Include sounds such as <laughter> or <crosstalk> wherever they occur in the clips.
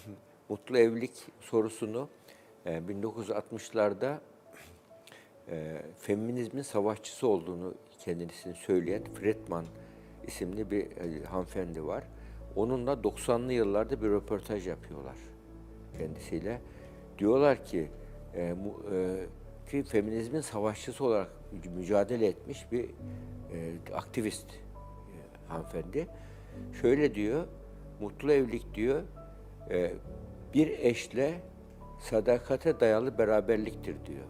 <clears throat> mutlu evlilik sorusunu e, 1960'larda e, feminizmin savaşçısı olduğunu kendisini söyleyen Fredman isimli bir e, hanımefendi var. Onunla 90'lı yıllarda bir röportaj yapıyorlar kendisiyle. Diyorlar ki e, mu- e, ki feminizmin savaşçısı olarak mü- mücadele etmiş bir e, aktivist e, hanımefendi. Şöyle diyor, mutlu evlilik diyor, e, bir eşle sadakate dayalı beraberliktir diyor.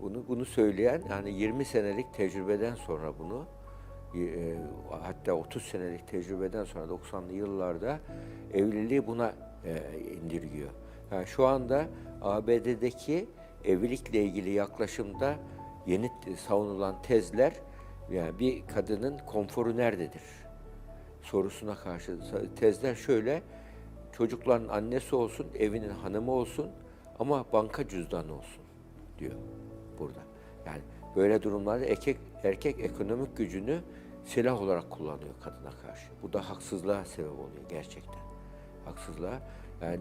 Bunu bunu söyleyen yani 20 senelik tecrübeden sonra bunu e, hatta 30 senelik tecrübeden sonra 90'lı yıllarda evliliği buna e, indirgiyor. Yani şu anda ABD'deki evlilikle ilgili yaklaşımda yeni savunulan tezler yani bir kadının konforu nerededir sorusuna karşı tezler şöyle çocukların annesi olsun, evinin hanımı olsun ama banka cüzdanı olsun diyor burada. Yani böyle durumlarda erkek, erkek ekonomik gücünü silah olarak kullanıyor kadına karşı. Bu da haksızlığa sebep oluyor gerçekten. Haksızlığa. Yani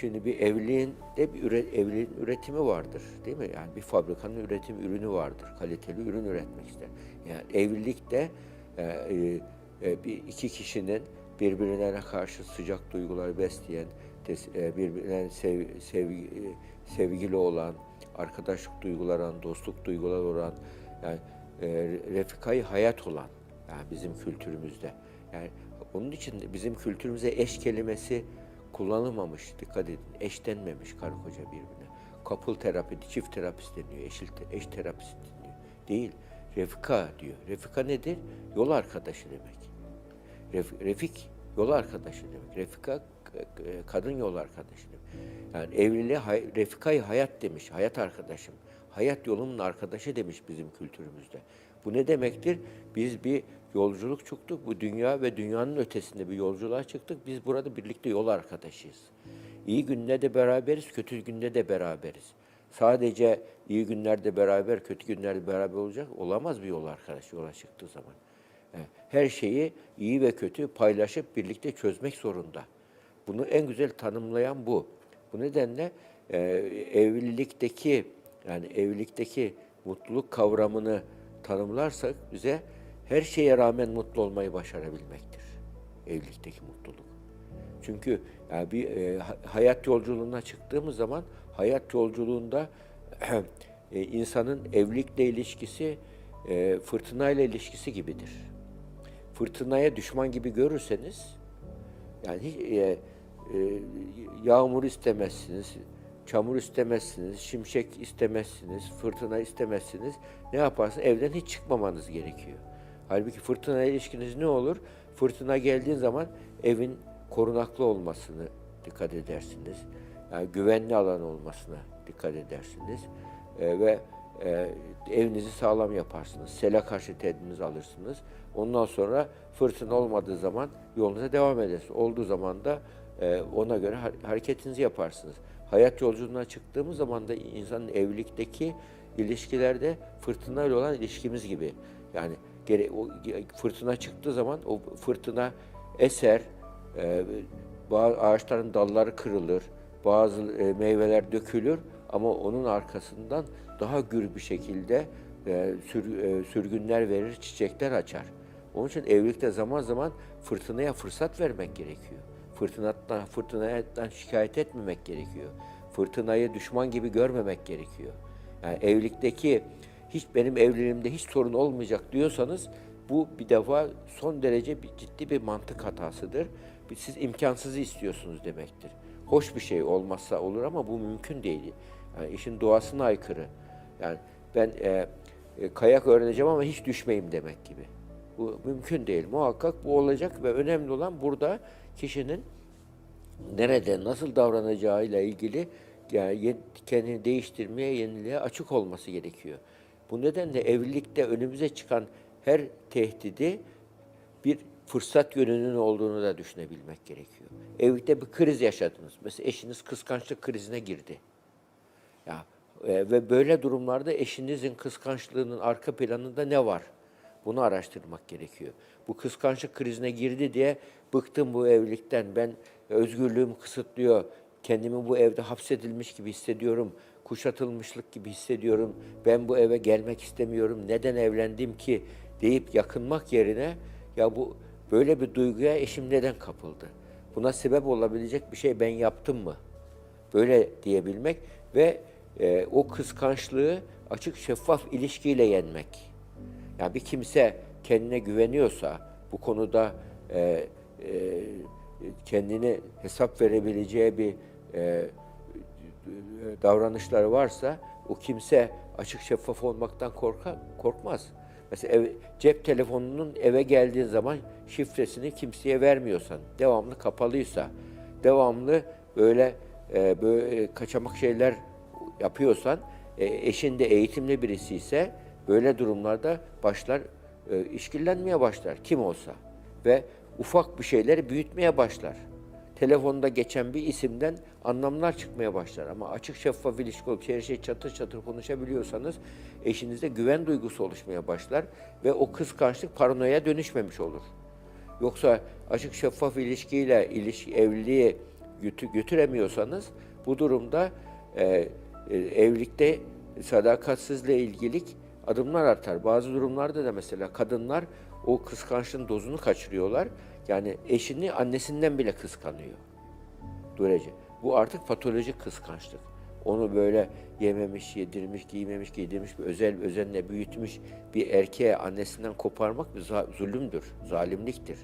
şimdi bir evliliğin de bir üre- evliliğin üretimi vardır değil mi? Yani bir fabrikanın üretim ürünü vardır. Kaliteli ürün üretmek ister. Yani evlilik de e, e, bir iki kişinin birbirine karşı sıcak duygular besleyen, e, birbirine sev, sevgi, e, sevgili olan, arkadaşlık duyguları dostluk duyguları olan, yani e, refikayı hayat olan yani bizim kültürümüzde. Yani onun için bizim kültürümüze eş kelimesi kullanılmamış. Dikkat edin. Eş denmemiş karı koca birbirine. Couple terapi, çift terapist deniyor. Eşil, eş terapist deniyor. Değil. Refika diyor. Refika nedir? Yol arkadaşı demek. Ref- Refik yol arkadaşı demek. Refika kadın yol arkadaşı demek. Yani evliliğe hay- refikayı hayat demiş. Hayat arkadaşım. Hayat yolumun arkadaşı demiş bizim kültürümüzde. Bu ne demektir? Biz bir yolculuk çıktık. Bu dünya ve dünyanın ötesinde bir yolculuğa çıktık. Biz burada birlikte yol arkadaşıyız. İyi günde de beraberiz, kötü günde de beraberiz. Sadece iyi günlerde beraber, kötü günlerde beraber olacak olamaz bir yol arkadaşı yola çıktığı zaman. Her şeyi iyi ve kötü paylaşıp birlikte çözmek zorunda. Bunu en güzel tanımlayan bu. Bu nedenle e, evlilikteki yani evlilikteki mutluluk kavramını tanımlarsak bize her şeye rağmen mutlu olmayı başarabilmektir. Evlilikteki mutluluk. Çünkü yani bir e, ha- hayat yolculuğuna çıktığımız zaman hayat yolculuğunda <clears throat> e, insanın evlilikle ilişkisi e, fırtınayla ilişkisi gibidir. Fırtınaya düşman gibi görürseniz yani hiç, e, e, yağmur istemezsiniz, çamur istemezsiniz, şimşek istemezsiniz, fırtına istemezsiniz. Ne yaparsınız? Evden hiç çıkmamanız gerekiyor. Halbuki fırtına ilişkiniz ne olur? Fırtına geldiğin zaman evin korunaklı olmasını dikkat edersiniz. Yani güvenli alan olmasına dikkat edersiniz. E, ve e, evinizi sağlam yaparsınız. Sele karşı tedbirinizi alırsınız. Ondan sonra fırtına olmadığı zaman yolunuza devam edersiniz. Olduğu zaman da e, ona göre har- hareketinizi yaparsınız. Hayat yolculuğuna çıktığımız zaman da insanın evlilikteki ilişkilerde fırtınayla olan ilişkimiz gibi. Yani gere, o, fırtına çıktığı zaman o fırtına eser, e, bazı ağaçların dalları kırılır, bazı e, meyveler dökülür ama onun arkasından daha gür bir şekilde sür- sürgünler verir, çiçekler açar. Onun için evlilikte zaman zaman fırtınaya fırsat vermek gerekiyor. Fırtınadan, fırtınadan şikayet etmemek gerekiyor. Fırtınayı düşman gibi görmemek gerekiyor. Yani evlilikteki hiç benim evliliğimde hiç sorun olmayacak diyorsanız bu bir defa son derece bir, ciddi bir mantık hatasıdır. Siz imkansızı istiyorsunuz demektir. Hoş bir şey olmazsa olur ama bu mümkün değil. Yani işin doğasına aykırı. Yani ben e, e, kayak öğreneceğim ama hiç düşmeyeyim demek gibi. Bu mümkün değil. Muhakkak bu olacak ve önemli olan burada kişinin nerede nasıl davranacağıyla ilgili yani kendini değiştirmeye, yeniliğe açık olması gerekiyor. Bu nedenle evlilikte önümüze çıkan her tehdidi bir fırsat yönünün olduğunu da düşünebilmek gerekiyor. Evlilikte bir kriz yaşadınız. Mesela eşiniz kıskançlık krizine girdi. Ya e, ve böyle durumlarda eşinizin kıskançlığının arka planında ne var? Bunu araştırmak gerekiyor. Bu kıskançlık krizine girdi diye bıktım bu evlilikten. Ben özgürlüğümü kısıtlıyor. Kendimi bu evde hapsedilmiş gibi hissediyorum. Kuşatılmışlık gibi hissediyorum. Ben bu eve gelmek istemiyorum. Neden evlendim ki deyip yakınmak yerine ya bu böyle bir duyguya eşim neden kapıldı? Buna sebep olabilecek bir şey ben yaptım mı? Böyle diyebilmek ve e, o kıskançlığı açık şeffaf ilişkiyle yenmek. Yani bir kimse kendine güveniyorsa, bu konuda e, e, kendini hesap verebileceği bir e, davranışları varsa o kimse açık şeffaf olmaktan korka, korkmaz. Mesela ev, cep telefonunun eve geldiğin zaman şifresini kimseye vermiyorsan, devamlı kapalıysa, devamlı böyle e, böyle kaçamak şeyler yapıyorsan, e, eşin de eğitimli birisi ise böyle durumlarda başlar e, işkillenmeye başlar kim olsa ve ufak bir şeyleri büyütmeye başlar. Telefonda geçen bir isimden anlamlar çıkmaya başlar. Ama açık şeffaf ilişki olup her şey çatır çatır konuşabiliyorsanız eşinizde güven duygusu oluşmaya başlar ve o kıskançlık paranoya dönüşmemiş olur. Yoksa açık şeffaf ilişkiyle ilişki, evliliği götü- götüremiyorsanız bu durumda e, e, evlilikte sadakatsizle ilgilik adımlar artar. Bazı durumlarda da mesela kadınlar o kıskançlığın dozunu kaçırıyorlar. Yani eşini annesinden bile kıskanıyor. Durece. Bu artık patolojik kıskançlık. Onu böyle yememiş, yedirmiş, giymemiş, giydirmiş, bir özel bir özenle büyütmüş bir erkeğe annesinden koparmak bir zulümdür, zalimliktir.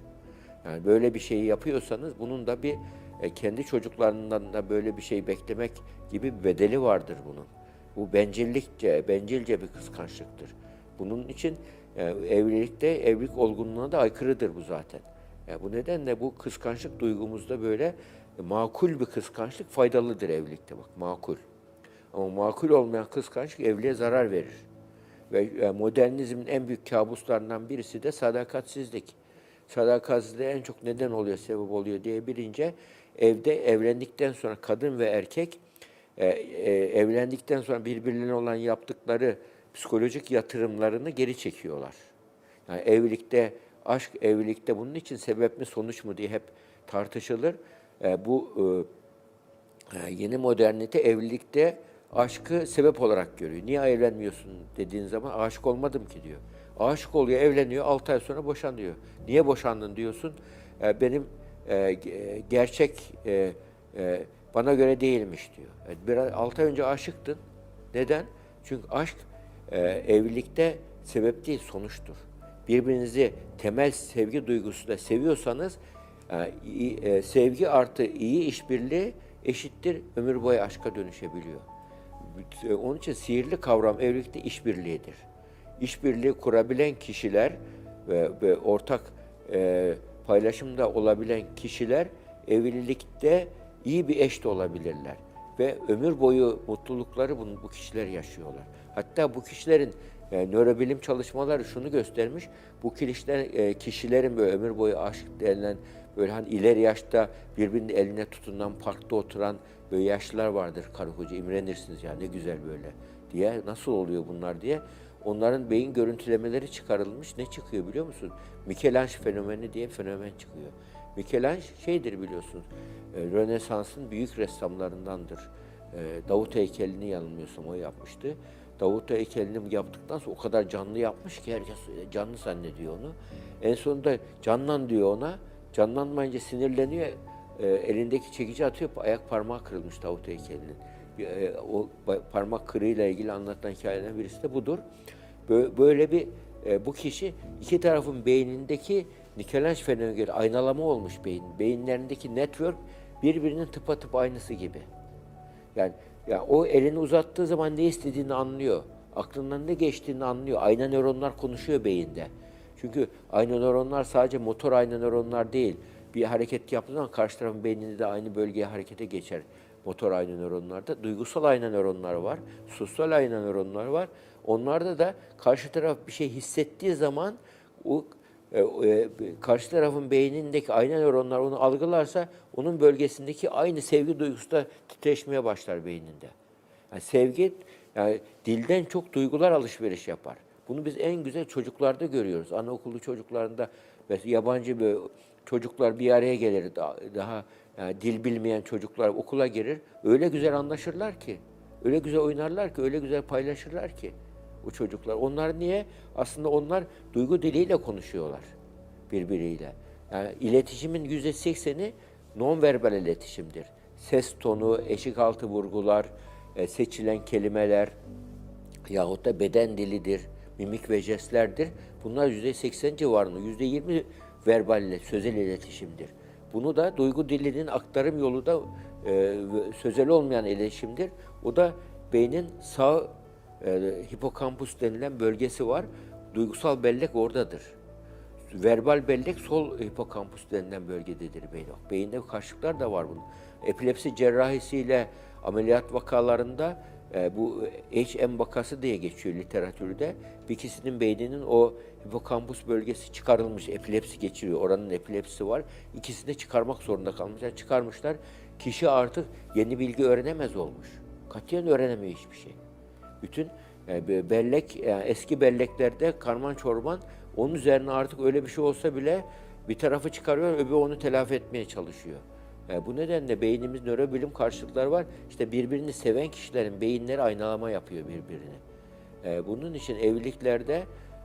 Yani böyle bir şeyi yapıyorsanız bunun da bir e, kendi çocuklarından da böyle bir şey beklemek gibi bir bedeli vardır bunun. Bu bencillikçe, bencilce bir kıskançlıktır. Bunun için e, evlilikte evlilik olgunluğuna da aykırıdır bu zaten. Yani bu nedenle bu kıskançlık duygumuzda böyle e, makul bir kıskançlık faydalıdır evlilikte bak makul. Ama makul olmayan kıskançlık evliliğe zarar verir. Ve e, modernizmin en büyük kabuslarından birisi de sadakatsizlik. Sadakatsizliğe en çok neden oluyor, sebep oluyor diye bilince evde evlendikten sonra kadın ve erkek e, e, evlendikten sonra birbirlerine olan yaptıkları psikolojik yatırımlarını geri çekiyorlar. Yani evlilikte, aşk evlilikte bunun için sebep mi sonuç mu diye hep tartışılır. E, bu e, e, yeni modernite evlilikte aşkı sebep olarak görüyor. Niye evlenmiyorsun dediğin zaman aşık olmadım ki diyor. Aşık oluyor, evleniyor, 6 ay sonra boşanıyor. Niye boşandın diyorsun? E, benim e, ge- gerçek e, e, bana göre değilmiş diyor. Evet, biraz 6 ay önce aşıktın. Neden? Çünkü aşk e, evlilikte sebep değil, sonuçtur. Birbirinizi temel sevgi duygusuyla seviyorsanız e, e, sevgi artı iyi işbirliği eşittir ömür boyu aşka dönüşebiliyor. E, Onun için sihirli kavram evlilikte işbirliğidir. İşbirliği kurabilen kişiler ve, ve ortak e, paylaşımda olabilen kişiler evlilikte iyi bir eş de olabilirler. Ve ömür boyu mutlulukları bunu, bu kişiler yaşıyorlar. Hatta bu kişilerin e, nörobilim çalışmaları şunu göstermiş. Bu kişiler, e, kişilerin böyle ömür boyu aşk denilen böyle hani ileri yaşta birbirinin eline tutunan parkta oturan böyle yaşlılar vardır karı koca imrenirsiniz ya ne güzel böyle diye nasıl oluyor bunlar diye onların beyin görüntülemeleri çıkarılmış ne çıkıyor biliyor musun? Michelangelo fenomeni diye fenomen çıkıyor. Michelangelo şeydir biliyorsunuz e, Rönesans'ın büyük ressamlarındandır. E, Davut heykelini yanılmıyorsam o yapmıştı. Davut heykelini yaptıktan sonra o kadar canlı yapmış ki herkes canlı zannediyor onu. En sonunda canlan diyor ona. Canlanmayınca sinirleniyor. E, elindeki çekici atıyor. Ayak parmağı kırılmış Davut heykelinin. E, o parmak kırığıyla ilgili anlatılan hikayelerden birisi de budur. Bö- Böyle bir e, bu kişi iki tarafın beynindeki Michelangelo fenomeni aynalama olmuş beyin. Beyinlerindeki network birbirinin tıpatıp aynısı gibi. Yani ya o elini uzattığı zaman ne istediğini anlıyor. Aklından ne geçtiğini anlıyor. Ayna nöronlar konuşuyor beyinde. Çünkü ayna nöronlar sadece motor ayna nöronlar değil. Bir hareket yaptığı zaman karşı tarafın beyninde de aynı bölgeye harekete geçer. Motor ayna nöronlarda. Duygusal ayna nöronlar var. Sosyal ayna nöronlar var. Onlarda da karşı taraf bir şey hissettiği zaman o e, e, karşı tarafın beynindeki ayna nöronlar onu algılarsa onun bölgesindeki aynı sevgi duygusu da titreşmeye başlar beyninde. Yani sevgi yani dilden çok duygular alışveriş yapar. Bunu biz en güzel çocuklarda görüyoruz. Anaokulu çocuklarında ve yabancı bir çocuklar bir araya gelir. Daha, daha yani dil bilmeyen çocuklar okula gelir. Öyle güzel anlaşırlar ki. Öyle güzel oynarlar ki, öyle güzel paylaşırlar ki bu çocuklar. Onlar niye? Aslında onlar duygu diliyle konuşuyorlar birbiriyle. Yani iletişimin yüzde sekseni nonverbal iletişimdir. Ses tonu, eşik altı vurgular, e, seçilen kelimeler yahut da beden dilidir, mimik ve jestlerdir. Bunlar yüzde seksen civarında, yüzde yirmi verbal ile sözel iletişimdir. Bunu da duygu dilinin aktarım yolu da e, sözel olmayan iletişimdir. O da beynin sağ e, hipokampus denilen bölgesi var. Duygusal bellek oradadır. Verbal bellek sol hipokampus denilen bölgededir beyin. Beyinde karşılıklar da var bunun. Epilepsi cerrahisiyle ameliyat vakalarında e, bu HM vakası diye geçiyor literatürde. Bir kişinin beyninin o hipokampus bölgesi çıkarılmış, epilepsi geçiriyor. Oranın epilepsisi var. İkisini de çıkarmak zorunda kalmışlar. Çıkarmışlar. Kişi artık yeni bilgi öğrenemez olmuş. Katiyen öğrenemiyor hiçbir şey. Bütün yani be- bellek, yani eski belleklerde karman çorban onun üzerine artık öyle bir şey olsa bile bir tarafı çıkarıyor, öbürü onu telafi etmeye çalışıyor. Yani bu nedenle beynimiz nörobilim karşılıkları var. İşte birbirini seven kişilerin beyinleri aynalama yapıyor birbirini. Bunun için evliliklerde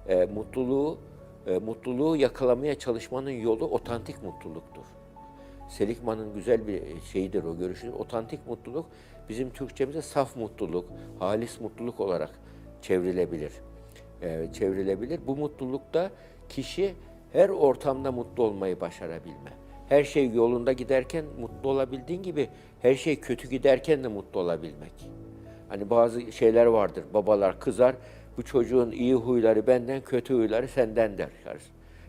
e, mutluluğu e, mutluluğu yakalamaya çalışmanın yolu otantik mutluluktur. Seligman'ın güzel bir şeyidir o görüşü. Otantik mutluluk bizim Türkçemize saf mutluluk, halis mutluluk olarak çevrilebilir. Ee, çevrilebilir. Bu mutlulukta kişi her ortamda mutlu olmayı başarabilme. Her şey yolunda giderken mutlu olabildiğin gibi her şey kötü giderken de mutlu olabilmek. Hani bazı şeyler vardır. Babalar kızar. Bu çocuğun iyi huyları benden, kötü huyları senden der.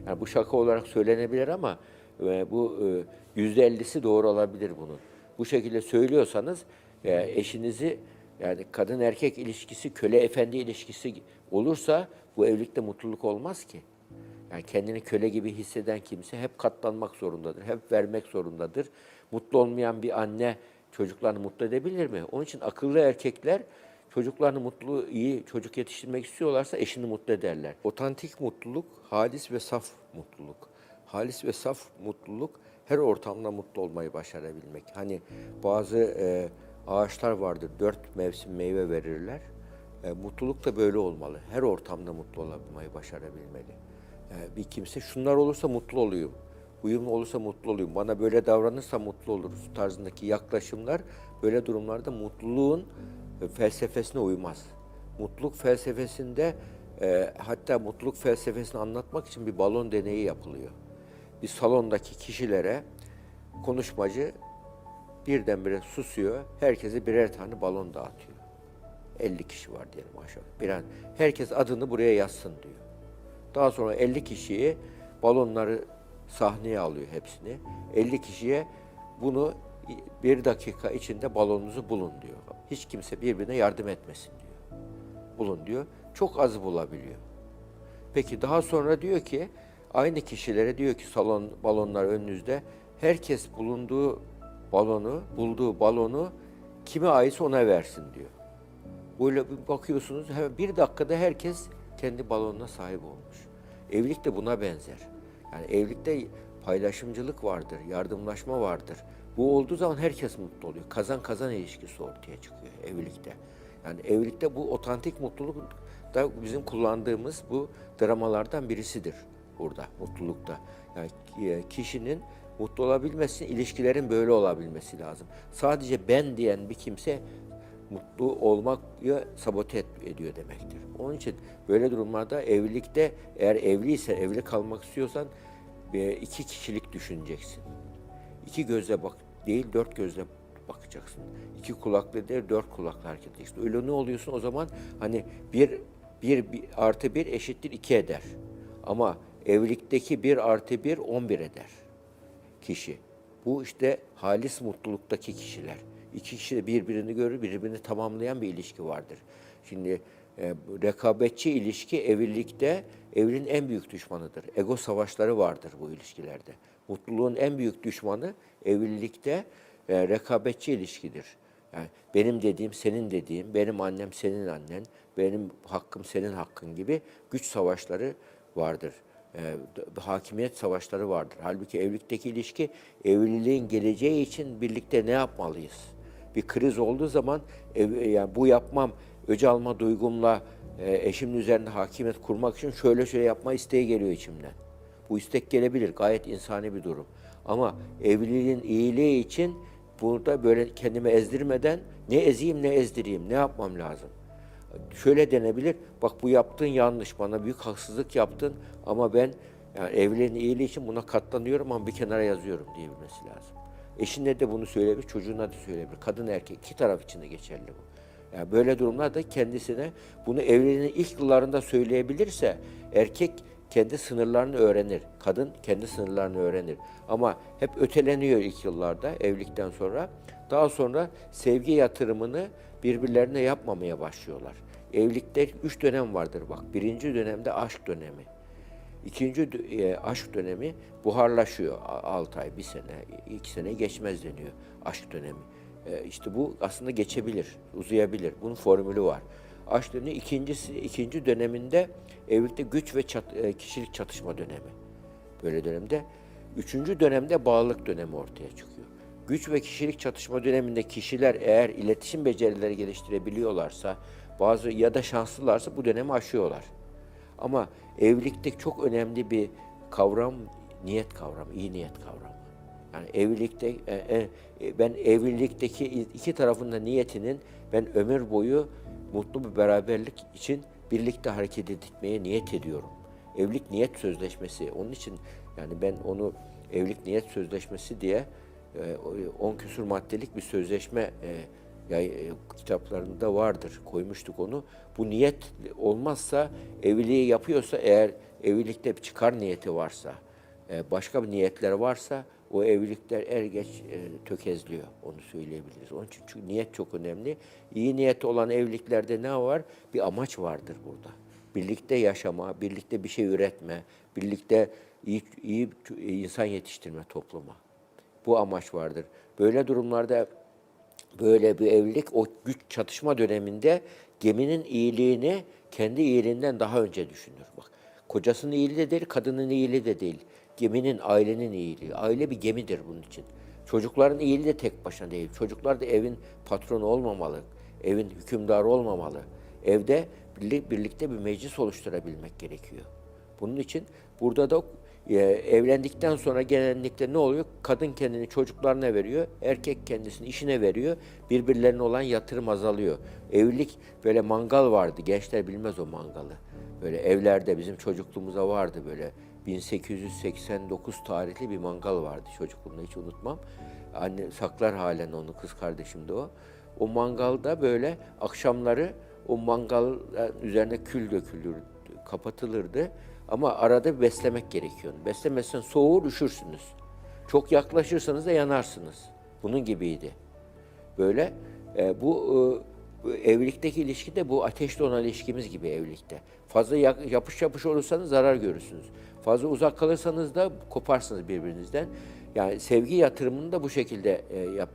Yani bu şaka olarak söylenebilir ama e, bu e, yüzde ellisi doğru olabilir bunun. Bu şekilde söylüyorsanız e, eşinizi yani kadın erkek ilişkisi, köle efendi ilişkisi olursa bu evlilikte mutluluk olmaz ki. Yani kendini köle gibi hisseden kimse hep katlanmak zorundadır, hep vermek zorundadır. Mutlu olmayan bir anne çocuklarını mutlu edebilir mi? Onun için akıllı erkekler çocuklarını mutlu, iyi çocuk yetiştirmek istiyorlarsa eşini mutlu ederler. Otantik mutluluk, halis ve saf mutluluk. Halis ve saf mutluluk her ortamda mutlu olmayı başarabilmek. Hani bazı e, ağaçlar vardır, dört mevsim meyve verirler. E, mutluluk da böyle olmalı. Her ortamda mutlu olmayı başarabilmeli. E, bir kimse şunlar olursa mutlu oluyorum. Uyumlu olursa mutlu oluyorum. Bana böyle davranırsa mutlu oluruz tarzındaki yaklaşımlar böyle durumlarda mutluluğun felsefesine uymaz. Mutluluk felsefesinde e, hatta mutluluk felsefesini anlatmak için bir balon deneyi yapılıyor. Bir salondaki kişilere konuşmacı birdenbire susuyor. Herkese birer tane balon dağıtıyor. 50 kişi var diyelim aşağı. Bir an herkes adını buraya yazsın diyor. Daha sonra 50 kişiyi balonları sahneye alıyor hepsini. 50 kişiye bunu bir dakika içinde balonunuzu bulun diyor. Hiç kimse birbirine yardım etmesin diyor. Bulun diyor. Çok az bulabiliyor. Peki daha sonra diyor ki aynı kişilere diyor ki salon balonlar önünüzde herkes bulunduğu balonu, bulduğu balonu kime aitse ona versin diyor. Böyle bir bakıyorsunuz hemen bir dakikada herkes kendi balonuna sahip olmuş. Evlilik de buna benzer. Yani evlilikte paylaşımcılık vardır, yardımlaşma vardır. Bu olduğu zaman herkes mutlu oluyor. Kazan kazan ilişkisi ortaya çıkıyor evlilikte. Yani evlilikte bu otantik mutluluk da bizim kullandığımız bu dramalardan birisidir burada mutlulukta. Yani e, kişinin mutlu olabilmesi, ilişkilerin böyle olabilmesi lazım. Sadece ben diyen bir kimse mutlu olmayı sabote et- ediyor demektir. Onun için böyle durumlarda evlilikte eğer evliyse, evli kalmak istiyorsan e, iki kişilik düşüneceksin. İki gözle bak değil dört gözle bakacaksın. İki kulaklı değil dört kulaklı hareket edeceksin. Öyle ne oluyorsun o zaman hani bir, bir, bir artı bir eşittir iki eder. Ama evlilikteki bir artı bir on bir eder kişi. Bu işte halis mutluluktaki kişiler. İki kişi de birbirini görür, birbirini tamamlayan bir ilişki vardır. Şimdi e, rekabetçi ilişki evlilikte evliliğin en büyük düşmanıdır. Ego savaşları vardır bu ilişkilerde. Mutluluğun en büyük düşmanı evlilikte e, rekabetçi ilişkidir. Yani benim dediğim senin dediğim, benim annem senin annen, benim hakkım senin hakkın gibi güç savaşları vardır. D- hakimiyet savaşları vardır. Halbuki evlilikteki ilişki evliliğin geleceği için birlikte ne yapmalıyız? Bir kriz olduğu zaman ev, yani bu yapmam öc alma duygumla e, eşimin üzerinde hakimiyet kurmak için şöyle şöyle yapma isteği geliyor içimden. Bu istek gelebilir. Gayet insani bir durum. Ama evliliğin iyiliği için burada böyle kendimi ezdirmeden ne ezeyim ne ezdireyim, ne yapmam lazım? Şöyle denebilir, bak bu yaptığın yanlış, bana büyük haksızlık yaptın ama ben yani evliliğin iyiliği için buna katlanıyorum ama bir kenara yazıyorum diyebilmesi lazım. Eşine de bunu söyleyebilir, çocuğuna da söyleyebilir. Kadın erkek iki taraf için de geçerli bu. Yani böyle durumlarda kendisine bunu evliliğinin ilk yıllarında söyleyebilirse erkek kendi sınırlarını öğrenir. Kadın kendi sınırlarını öğrenir. Ama hep öteleniyor ilk yıllarda evlilikten sonra. Daha sonra sevgi yatırımını birbirlerine yapmamaya başlıyorlar. Evlilikte üç dönem vardır bak. Birinci dönemde aşk dönemi. İkinci e, aşk dönemi buharlaşıyor. 6 ay, bir sene, iki sene geçmez deniyor aşk dönemi. E, işte bu aslında geçebilir, uzayabilir. Bunun formülü var. Dönemi ikincisi, ikinci döneminde evlilikte güç ve çat- e, kişilik çatışma dönemi. Böyle dönemde. Üçüncü dönemde bağlılık dönemi ortaya çıkıyor. Güç ve kişilik çatışma döneminde kişiler eğer iletişim becerileri geliştirebiliyorlarsa, bazı ya da şanslılarsa bu dönemi aşıyorlar. Ama evlilikte çok önemli bir kavram niyet kavramı, iyi niyet kavramı. Yani evlilikte e, e, ben evlilikteki iki tarafın da niyetinin ben ömür boyu mutlu bir beraberlik için birlikte hareket etmeye niyet ediyorum. Evlilik niyet sözleşmesi. Onun için yani ben onu evlilik niyet sözleşmesi diye 10 küsur maddelik bir sözleşme e, yay, e, kitaplarında vardır. Koymuştuk onu. Bu niyet olmazsa evliliği yapıyorsa eğer evlilikte bir çıkar niyeti varsa, e, başka bir niyetler varsa o evlilikler er geç e, tökezliyor. Onu söyleyebiliriz. Onun için çünkü niyet çok önemli. İyi niyet olan evliliklerde ne var? Bir amaç vardır burada. Birlikte yaşama, birlikte bir şey üretme, birlikte iyi, iyi insan yetiştirme topluma. Bu amaç vardır. Böyle durumlarda böyle bir evlilik o güç çatışma döneminde geminin iyiliğini kendi iyiliğinden daha önce düşünür. Bak kocasının iyiliği de değil, kadının iyiliği de değil. Geminin, ailenin iyiliği. Aile bir gemidir bunun için. Çocukların iyiliği de tek başına değil. Çocuklar da evin patronu olmamalı. Evin hükümdarı olmamalı. Evde birlik- birlikte bir meclis oluşturabilmek gerekiyor. Bunun için burada da e, evlendikten sonra genellikle ne oluyor? Kadın kendini çocuklarına veriyor, erkek kendisini işine veriyor. Birbirlerine olan yatırım azalıyor. Evlilik böyle mangal vardı. Gençler bilmez o mangalı. Böyle evlerde bizim çocukluğumuzda vardı böyle 1889 tarihli bir mangal vardı çocukluğumda hiç unutmam. Anne saklar halen onu kız kardeşim de o. O mangalda böyle akşamları o mangal üzerine kül dökülür, kapatılırdı. Ama arada beslemek gerekiyor. Beslemezsen soğur, üşürsünüz. Çok yaklaşırsanız da yanarsınız. Bunun gibiydi. Böyle e, bu, e, evlilikteki ilişki de bu ateşli olan ilişkimiz gibi evlilikte. Fazla yapış yapış olursanız zarar görürsünüz. Fazla uzak kalırsanız da koparsınız birbirinizden. Yani sevgi yatırımını da bu şekilde e, yapmak